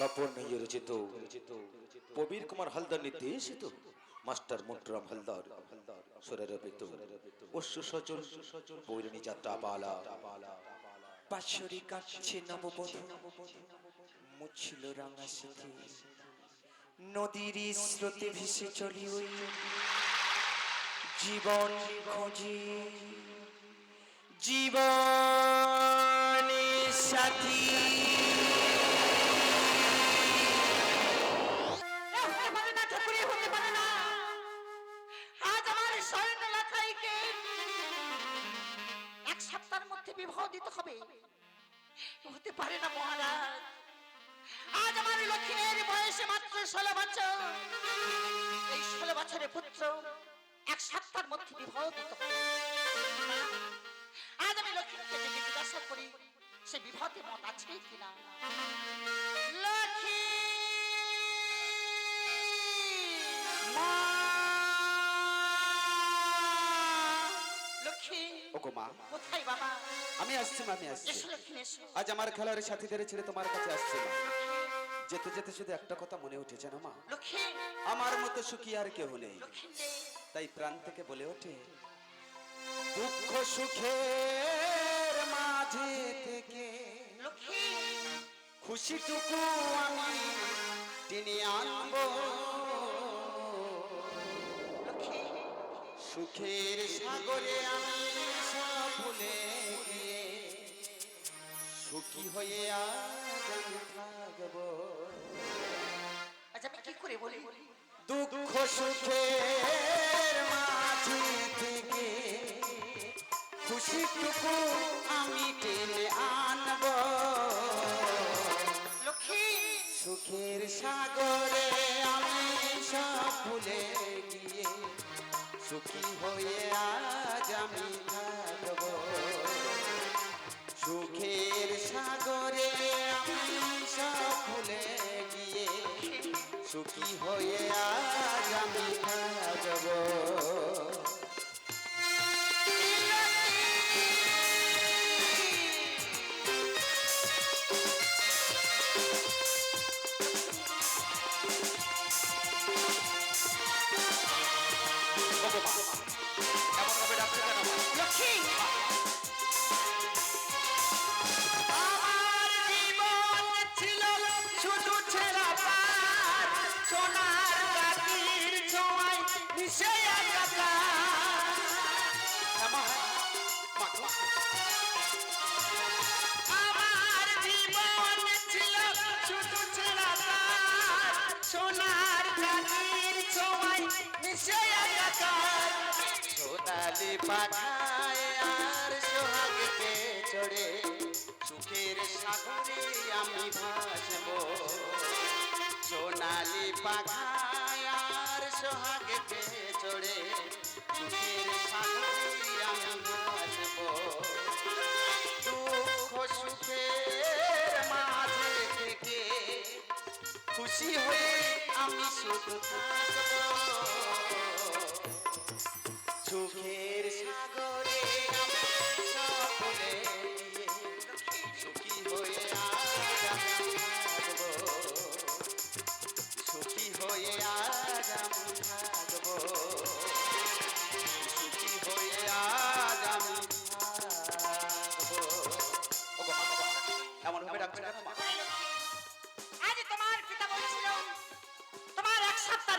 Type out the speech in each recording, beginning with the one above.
নিয়ে রচিত প্রবীর কুমার হালদার নির্দেশিত মাস্টার মুন্টুরাম হালদার সুরের অভিত অশ্ব সচল পৌরিণী যাত্রা পালা বাঁশরি কাটছে নববধূ, মুছিল রাঙা সিথি। নদীর স্রোতে ভেসে চলি ওই জীবন খোঁজে। জীবন সাথী। দিতে হবে। হতে পারে না, মহারাজ। আজ আমার লক্ষ্মীর বয়সে মাত্র ষোলো বছর। এই ষোলো বছরের পুত্র এক সপ্তাহের মধ্যে বিবাহ দিতে হবে। আজ আমি লক্ষ্মীকে জিজ্ঞাসা করি, সে বিবাহতে মত আছে কিনা? ওগো মা। কোথায় বাবা? আমি আসছি মা আমি আসছি। আজ আমার খেলার সাথীদের ছেড়ে তোমার কাছে আসছে মা। যেতে যেতে শুধু একটা কথা মনে উঠেছে না মা? আমার মতো সুখী আর কেউ নেই। তাই প্রাণ থেকে বলে ওঠে দুঃখ সুখের মাঝে থেকে খুশিটুকু আমি টেনে আনব। সুখের সাগরে আমি ভুলে গিয়ে সুখী হয়ে থাকব। আমি কি করে বলি? দুঃখ সুখের মাঝে থেকে খুশিটুকু আমি টেনে আনব। লক্ষ্মী! সুখের সাগরে আমি সব ভুলে গিয়ে সুখী হয়ে আজ আমি সুখের সাগরে আমি সব গিয়ে সুখী হয়ে আজ আমি থাকব সোনালি পাখায় আর সোহাগকে চড়ে। সুখের সাগরে আমি ভাসব। সোনালি পাখায় আর সোহাগকে চড়ে। সুখের সাগরে আমি ভাসব। দুঃখ সুখের মাঝে থেকে খুশি হয়ে আমি শুধু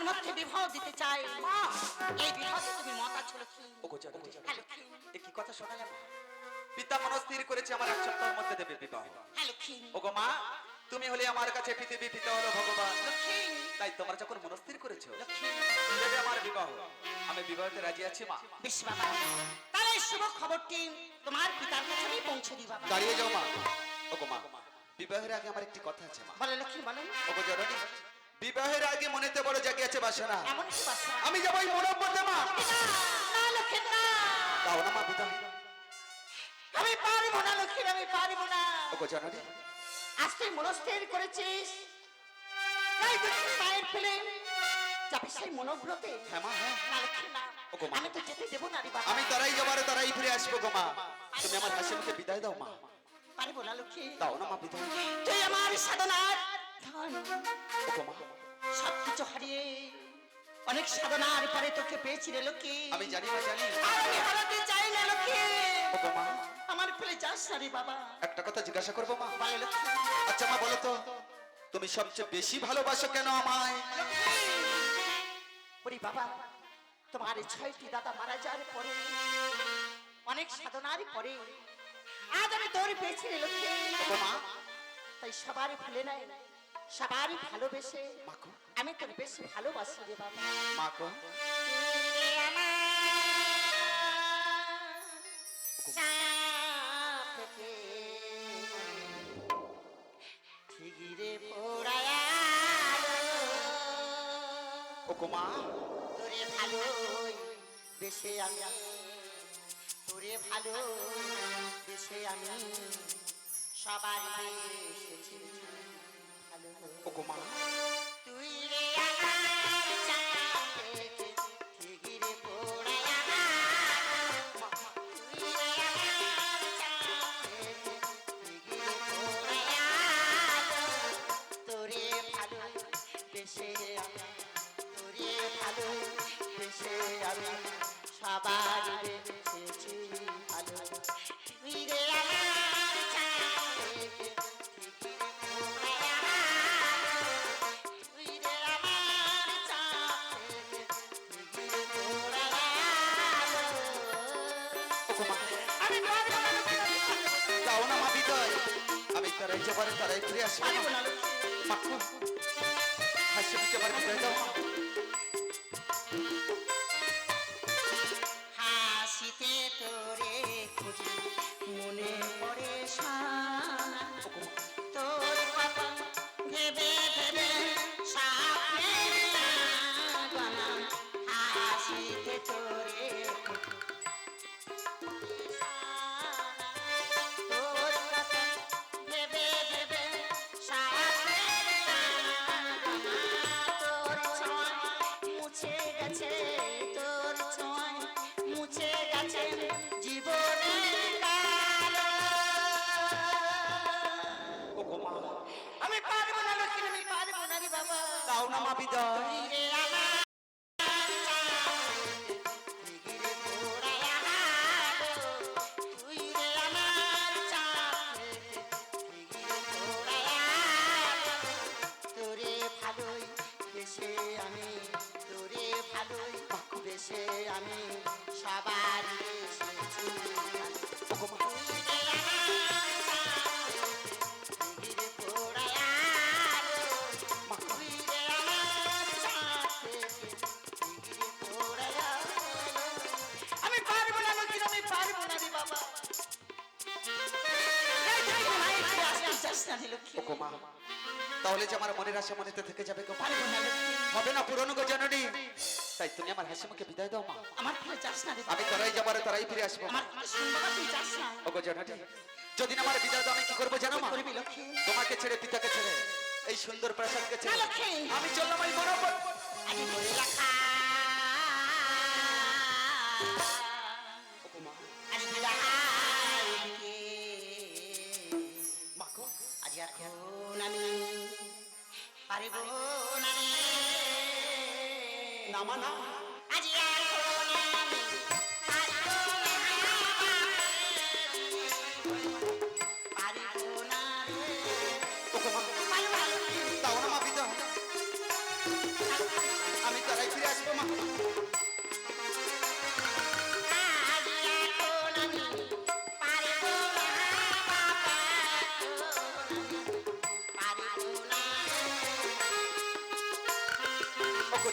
এক মধ্যে বিবাহ দিতে চাই। এই বিবাহে তুমি মত আছো জানো হ্যাঁ কি কথা শোনালে মা? পিতা মনস্থির করেছে আমার এক সপ্তাহের মধ্যে দেবে বিবাহ। হ্যাঁ ওগো মা তুমি হলে আমার কাছে পৃথিবী পিতা হলো ভগবান। তাই তোমার যখন মনস্থির করেছ দেবে আমার বিবাহ। আমি বিবাহতে রাজি আছি মা। বেশ বাবা। তাহলে শুভ খবরটি তোমার পিতার কাছে আমি পৌঁছে দিই বাবা। দাঁড়িয়ে যাও মা। ওগো মা বিবাহের আগে আমার একটি কথা আছে মা। বলো লক্ষ্মী বলো। ওগো জননী বিবাহের আগে মনেতে বড় জাগিয়ে আছে বাসনা। আমি যাব এই মধ্যে মা দাও না মা বিবাহ আমি পারব না লক্ষ্মী আমি পারব না। ওগো জননী আজ তুই মনস্থির করেছিস? তাই দুটি পায়ের ফেলে। যাবে সেই মনোব্রতে? হ্যাঁ মা হ্যাঁ। না লক্ষ্মী না। আমি তো যেতে দেবো না রে বাবা। আমি তারাই যাবার তারাই ফিরে আসব গো মা। তুমি আমার হাসি মুখে বিদায় দাও মা। পারব না লক্ষ্মী দাও না মা বিদায় তুই আমার সাধনার হারিয়ে অনেক সাধনার পরে তোকে পেয়েছি রে লক্ষ্মী। আমি জানি না জানি। আমি হারাতে চাই না মা। আমার ফেলে যাস না রে বাবা। একটা কথা জিজ্ঞাসা করব মা? আচ্ছা মা বলো তো তুমি সবচেয়ে বেশি ভালোবাসো কেন আমায়? ওরে বাবা তোমার এই ছয়টি দাদা মারা যাওয়ার পরে অনেক সাধনার পরে আজ আমি তোর পেয়েছি রে মা। তাই সবারই ভুলে নাই। সবারই ভালোবেসে আমি তোর বেশি ভালোবাসি রে বাবা। মাকো মা। তোরে ভালোই বেশে আমি তোরে ভালো বেশে আমি সবার বেশেছি ভালো ওগো মা তারাই যাবারে তারাই ফিরে আসবে হাসি মুখে আমার বিদায় তাহলে যে আমার মনের আশা মনেতে থেকে যাবে গো না হবে না পুরনো গো জননী। তাই তুমি আমার হাসি মুখে বিদায় দাও মা। আমার ফিরে চাস না আমি তারাই যাবারে তারাই ফিরে আসব। ওগো জননী যদি আমার বিদায় দাও আমি কি করব জানো মা? তোমাকে ছেড়ে পিতাকে ছেড়ে এই সুন্দর প্রাসাদকে ছেড়ে আমি চললাম এই বরাবর। আগে বলে রাখা। আমি পারিব না রে না।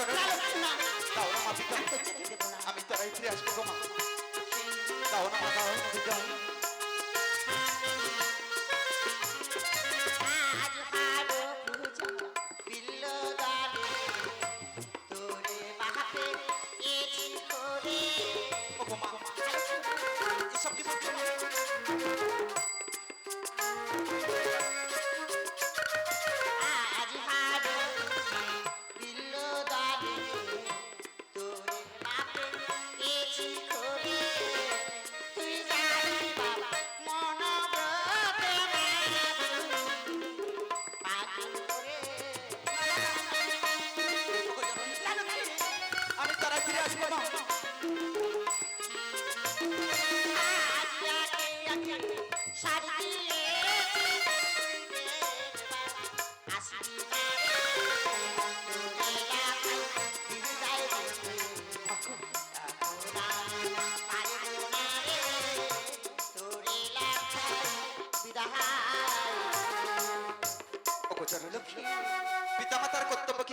জননী না দাও না মা বিদায় আমি তারাই ফিরে আসব গো মা দাও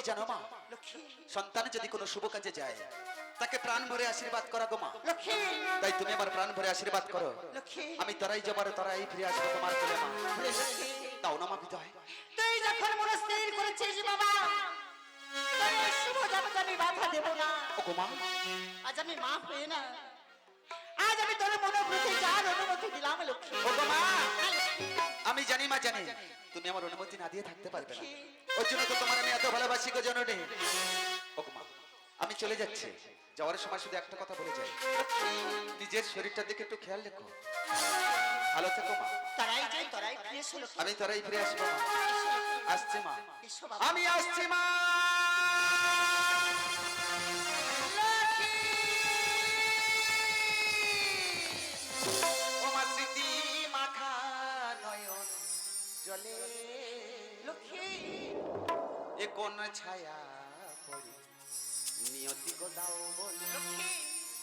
জানো মা? সন্তান যদি কোনো শুভ কাজে যায় তাকে প্রাণ ভরে আশীর্বাদ করা গো মা। তাই তুমি আমার প্রাণ ভরে আশীর্বাদ করো। আমি তরাই যাবার তরাই ফিরে আসব তোমার কোলে মা। দাও না মা বিদায়। তুই যখন মনে স্থির করেছিস বাবা শুভ জগতে আমি বাধা দেব না। ওগো মা। আজ আমি মা হয়ে না। আজ আমি তোর যার অনুমতি দিলাম লক্ষ্মী। ওগো মা আমি জানি মা জানি। তুমি আমার অনুমতি না দিয়ে থাকতে পারবে না। ওর জন্য তো তোমার আমি এত ভালোবাসি গো জননী। ওগো মা আমি চলে যাচ্ছি। যাওয়ার সময় শুধু একটা কথা বলে যাই। নিজের শরীরটার দিকে একটু খেয়াল রেখো। ভালো থেকো মা। তারাই যাই তারাই ফিরে এসো আমি তারাই ফিরে আসব মা। আসছি মা। আমি আসছি মা। জলে লক্ষ্মী। এ কোন ছায়া পড়ে? নিয়তি গো দাও বলে। লক্ষ্মী।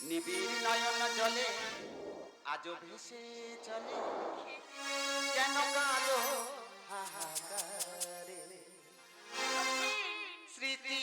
নিবিড় নয়ন জলে আজও ভেসে চলে। কেন কালো হাহাকারে? স্মৃতি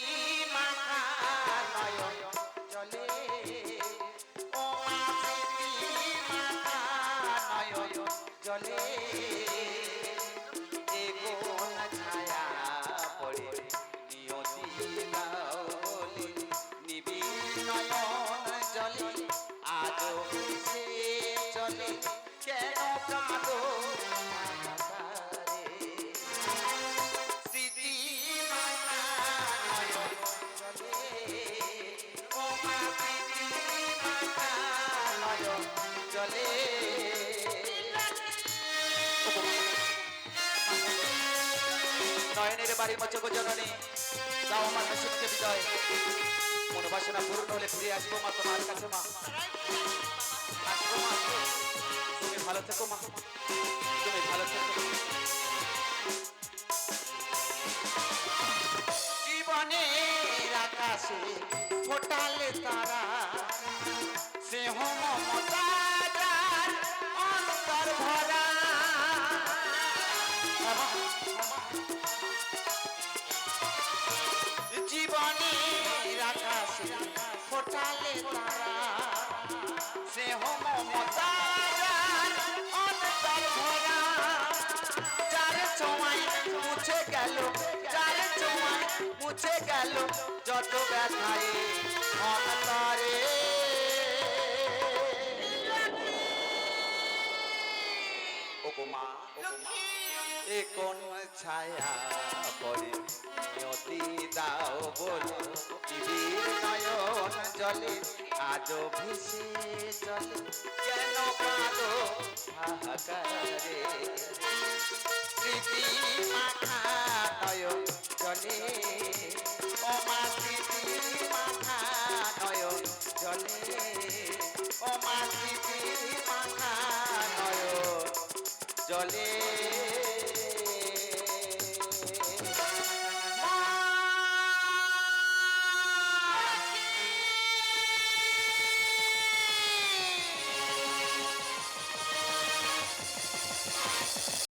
নয়নের বাড়ি মচক জননী। দাও আমার হাসিকে বিজয় মনোবাসনা পূর্ণ হলে ফিরে আসব মা তোমার কাছে, মা। আসব মা, তুমি ভালো থেকো, মা। তুমি ভালো থেকো। জীবনের আকাশে ফোটালে তারা গেল, যত ব্যথায় অন্তরে ওগো মা ওগো মা এ কোন ছায়া পরে? নিয়তি দাও বলো, পৃথিবীর নয়ন জলে, আজও ভেসে চলে, কেন কাঁদো হাহাকারে? স্মৃতি মাখা নয়ন জলে ও